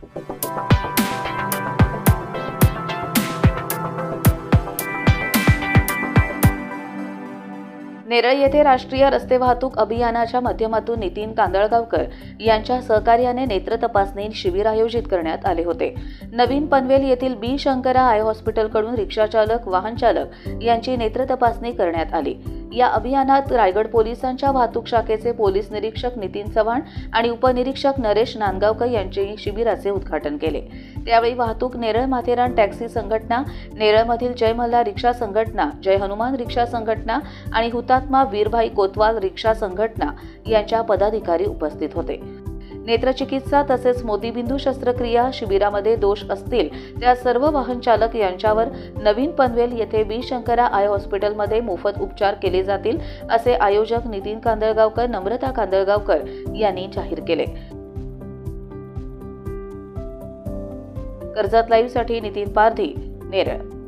नेरळ येथे राष्ट्रीय रस्ते वाहतूक अभियानाच्या माध्यमातून नितीन कांदळगावकर यांच्या सहकार्याने नेत्र तपासणी शिबिर आयोजित करण्यात आले होते. नवीन पनवेल येथील बी शंकरा आय हॉस्पिटलकडून रिक्षाचालक वाहनचालक यांची नेत्र तपासणी करण्यात आली. या अभियानात रायगड पोलिसांच्या वाहतूक शाखेचे पोलीस निरीक्षक नितीन चव्हाण आणि उपनिरीक्षक नरेश नांदगावकर यांचे शिबिराचे उद्घाटन केले. त्यावेळी वाहतूक नेरळ माथेरान टॅक्सी संघटना नेरळमधील जय मल्हार रिक्षा संघटना जय हनुमान रिक्षा संघटना आणि हुतात्मा वीरभाई कोतवाल रिक्षा संघटना यांच्या पदाधिकारी उपस्थित होते. नेत्रचिकित्सा तसेच मोतीबिंदू शस्त्रक्रिया शिबिरामध्ये दोष असतील त्या सर्व वाहन चालक यांच्यावर नवीन पनवेल येथे बी. शंकरा आय हॉस्पिटलमध्ये मोफत उपचार केले जातील असे आयोजक नितीन कांदळगावकर नम्रता कांदळगावकर यांनी जाहीर केले. कर्जत लाईव्हसाठी नितीन पारधी नेरळ.